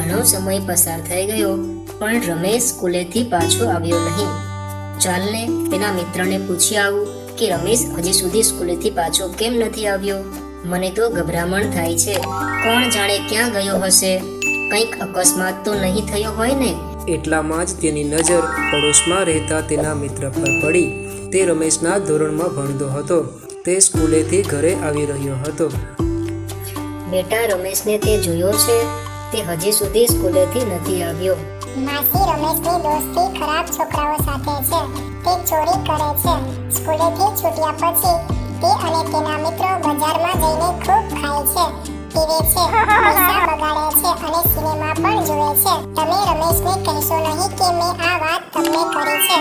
ઘણો સમય પસાર થઈ ગયો પણ રમેશ સ્કૂલેથી પાછો આવ્યો નહીં. ચાલને તેના મિત્રને પૂછી આવું કે રમેશ હજી સુધી સ્કૂલેથી પાછો કેમ નથી આવ્યો? મને તો ગભરામણ થાય છે. કોણ જાણે ક્યાં ગયો હશે? કંઈક અકસ્માત તો નહીં થયો હોય ને? એટલામાં જ તેની નજર પડોશમાં રહેતા તેના મિત્ર પર પડી. તે રમેશના ધોરણમાં ભણતો હતો. તે સ્કૂલેથી ઘરે આવી રહ્યો હતો. બેટા રમેશને તે જોયો છે? તે હજી સુધી સ્કૂલેથી નથી આવ્યો. માસી રમેશની દોસ્તી ખરાબ છોકરાઓ સાથે છે. તે ચોરી કરે છે. સ્કૂલેથી છૂટ્યા પછી તે અને તેના મિત્રો બજારમાં જઈને ખૂબ ખાય છે પીવે છે પૈસા બગાડે છે અને સિનેમા પણ જુએ છે. તમે રમેશને કહેશો નહીં કે મેં આ વાત તમને કરી છે.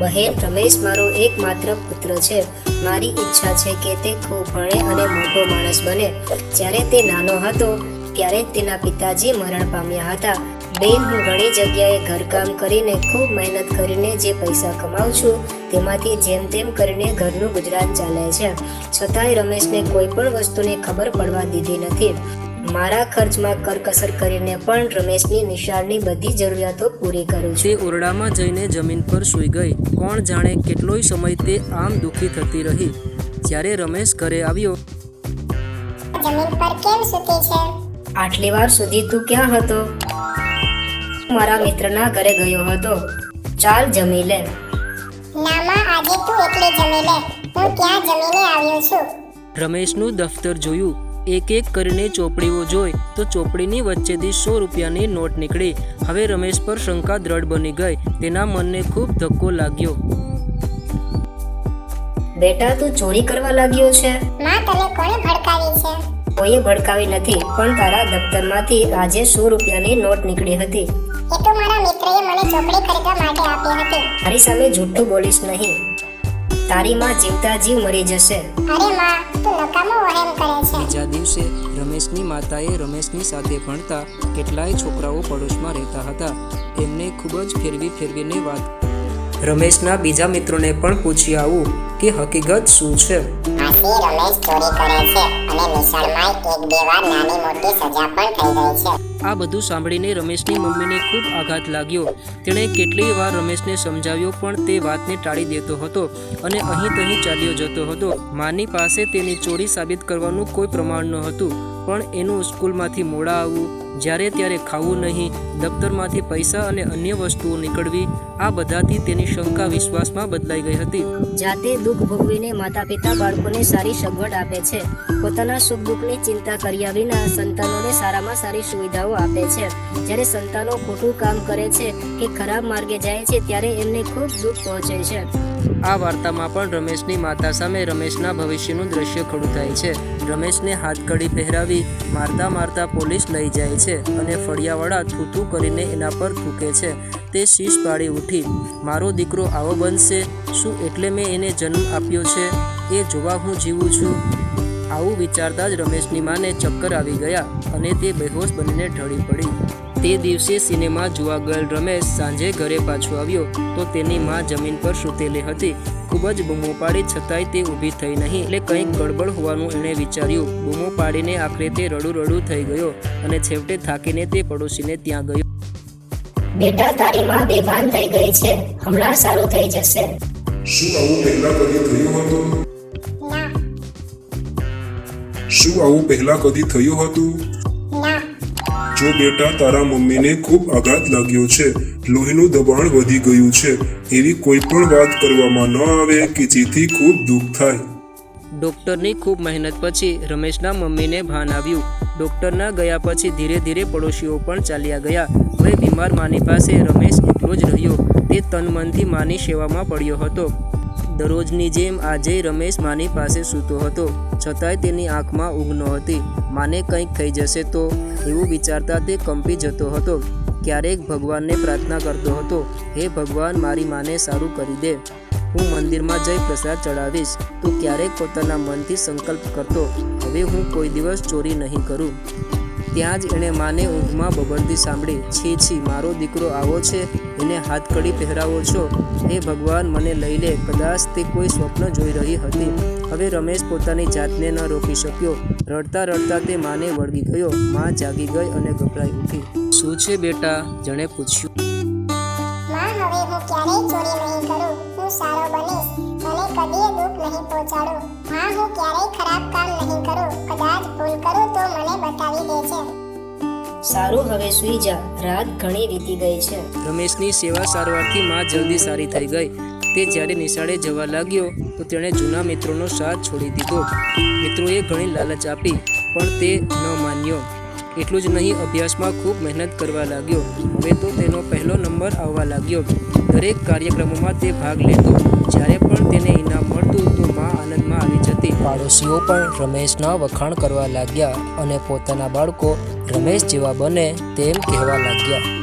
બહેન રમેશ મારો એકમાત્ર પુત્ર છે. મારી ઈચ્છા છે કે તે ખૂબ ભણે અને મોટો માણસ બને. જ્યારે તે નાનો હતો ત્યારે તેના પિતાજી મરણ પામ્યા હતા. બેન હું ઘણી જગ્યાએ ઘરકામ કરીને ખૂબ મહેનત કરીને જે પૈસા કમાઉં છું તેમાંથી જેમ તેમ કરીને ઘરનું ગુજરાન ચાલે છે. છતાંય રમેશને કોઈ પણ વસ્તુની ખબર પડવા દીધી નથી. મારા ખર્ચમાં કરકસર કરીને પણ રમેશની નિશાળની બધી જરૂરિયાતો પૂરી કરું છું. તે ઓરડામાં જઈને જમીન પર સૂઈ ગઈ. કોણ જાણે કેટલોય સમય તે આમ દુઃખી થતી રહી. જ્યારે રમેશ ઘરે આવ્યો જમીન પર કેમ સૂતી છે? આટલી વાર સુધી તું ક્યાં હતો? મારા મિત્રના ઘરે ગયો હતો. ચાલ જમી લે. નામાં આજે તું એકલી જમી લે. હું ક્યાં જમીને આવ્યો છું. રમેશનું દફતર જોયું. એક એક કરીને ચોપડીઓ જોઈ તો ચોપડીની વચ્ચેથી સો રૂપિયાની નોટ નીકળી. હવે રમેશ પર શંકા દ્રઢ બની ગઈ. તેના મનને ખૂબ ધક્કો લાગ્યો. બેટા તું ચોરી કરવા લાગ્યો છે? માં તને કોણે ભડકાવી છે? કોઈએ ભડકાવી નથી પણ તારા દફતરમાંથી આજે સો રૂપિયાની નોટ નીકળી હતી. એ તો મારા મિત્રએ મને ચોપડી ખરીદવા માટે આપી હતી. તારી સામે જૂઠું બોલીશ નહીં. તારી માં જીવતા જીવ મરી જશે. અરે માં તું નકામો વહેમ કરે છે. બીજા દિવસે રમેશની માતાએ રમેશની સાથે ભણતા કેટલાય છોકરાઓ પડોશમાં રહેતા હતા. એમને ખૂબ જ ફેરવી ફેરવીને વાત. રમેશના બીજા મિત્રોને પણ પૂછી આવું કે હકીકત શું છે? માસી રમેશ ચોરી કરે છે અને નિશાળમાં એક બે વાર નાની મોટી સજા પણ થઈ ગઈ છે. આ બધું સાંભળીને રમેશની મમ્મીને ખૂબ આઘાત લાગ્યો. તેણે કેટલીય વાર રમેશને સમજાવ્યો, પણ તે વાતને ટાળી દેતો હતો અને અહીં તહીં ચાલ્યો જતો હતો. માની પાસે તેની ચોરી સાબિત કરવાનું કોઈ પ્રમાણ ન હતું પણ એનું સ્કૂલમાંથી મોડા આવવું, જ્યારે ત્યારે ખાવું નહીં, દફતરમાંથી પૈસા અને અન્ય વસ્તુઓ નીકળવી, આ બધાથી તેની શંકા વિશ્વાસમાં બદલાઈ ગઈ હતી. જાતે દુઃખ ભોગવીને માતા પિતા બાળકોને સારી સગવડ આપે છે. પોતાના સુખ દુઃખની ચિંતા કર્યા વિના સંતાનોને સારામાં સારી સુવિધાઓ આપે છે. જ્યારે સંતાનો ખોટું કામ કરે છે કે ખરાબ માર્ગે જાય છે, ત્યારે એમને ખૂબ દુઃખ પહોંચે છે. આ વાર્તામાં પણ રમેશની માતા સામે રમેશના ભવિષ્યનું દ્રશ્ય ખડું થાય છે. રમેશને હાથકડી પહેરાવી મારતા મારતા પોલીસ લઈ જાય છે અને ફળિયાવાળા થૂથું કરીને એના પર થૂકે છે. તે શીશ પાડી ઉઠી, મારો દીકરો આવો બનશે, શું એટલે મેં એને જન્મ આપ્યો છે? એ જોવા હું જીવું છું. આવું વિચારતા જ રમેશની માને ચક્કર આવી ગયા અને તે બેહોશ બનીને ઢળી પડી. તે દિવસે સિનેમા જોવા ગયેલ રમેશ સાંજે ઘરે પાછો આવ્યો તો તેની માં જમીન પર સૂતેલી હતી. ખૂબ જ બૂમો પાડી છતાંય તે ઊભી થઈ નહીં. એટલે કંઈક ગડબડ હોવાનું એણે વિચાર્યું. બૂમો પાડીને આખરે તે રડું રડું થઈ ગયો અને છેવટે થાકીને તે પડોશીને ત્યાં ગયો. બેટા તારી માં બેભાન થઈ ગઈ છે. હમણાં સારું થઈ જશે. શું આવું પહેલા કદી થયું હતું? શું આવું પહેલા કદી થયું હતું? જો બેટા તારા મમ્મીને ખૂબ આઘાત લાગ્યો છે, લોહીનું દબાણ વધી ગયું છે, એવી કોઈ પણ વાત કરવામાં ન આવે કે જેથી ખૂબ દુઃખ થાય. ડૉક્ટરની ખૂબ મહેનત પછી રમેશના મમ્મીને ભાન આવ્યું. ડૉક્ટરના ગયા પછી ધીરે ધીરે પડોશીઓ પણ ચાલ્યા ગયા. હવે બીમાર માની પાસે રમેશ એકલો જ રહ્યો. તે તન મનથી માની સેવામાં પડ્યો હતો. દરરોજની જેમ આજે રમેશ માની પાસે સૂતો હતો. છતાંય તેની આંખમાં ઊંઘ નહોતી. માને કંઈક થઈ જશે તો? એવું વિચારતા તે કંપી જતો હતો. ક્યારેક ભગવાનને પ્રાર્થના કરતો હતો, હે ભગવાન, મારી માને સારું કરી દે. હું મંદિરમાં જઈ પ્રસાદ ચડાવીશ. તો ક્યારેક પોતાના મનથી સંકલ્પ કરતો. હવે હું કોઈ દિવસ ચોરી નહીં કરું. ત્યાં જ એણે માને ઊંઘમાં બબડતી સાંભળી, છી છી, મારો દીકરો આવો છે, એને હાથકડી પહેરાવો છો. હે ભગવાન, મને લઈ લે. કદાચ તે કોઈ સ્વપ્ન જોઈ રહી હતી. હવે રમેશ પોતાની જાતને ન રોકી શક્યો. રડતા રડતા તે માને વળગી ગયો. માં જાગી ગઈ અને ગભરાઈ ઉઠી. શું છે બેટા? જણે પૂછ્યું. હું સારો બનીશ. મને કદીએ દુઃખ નહીં પહોંચાડું. હા હું ક્યારેય ખરાબ કામ સારું હવે સૂઈ જા. રાત ઘણી વીતી ગઈ છે. રમેશની સેવા સારવારથી માં જલ્દી સારી થઈ ગઈ. તે જ્યારે નિશાળે જવા લાગ્યો, તો તેણે જૂના મિત્રોનો સાથ છોડી દીધો. મિત્રોએ ઘણી લાલચ આપી, પણ તે ન માન્યો. એટલું જ નહીં, અભ્યાસમાં ખૂબ મહેનત કરવા લાગ્યો. હવે તો તેનો પહેલો નંબર આવવા લાગ્યો. દરેક કાર્યક્રમોમાં તે ભાગ લેતો. જ્યારે પણ તેને ઇનામ મળતું, તો માં આનંદમાં આવી જતી. પાડોશીઓ પણ રમેશના વખાણ કરવા લાગ્યા અને પોતાના બાળકો રમેશ જેવા બને તેમ કહેવા લાગ્યા.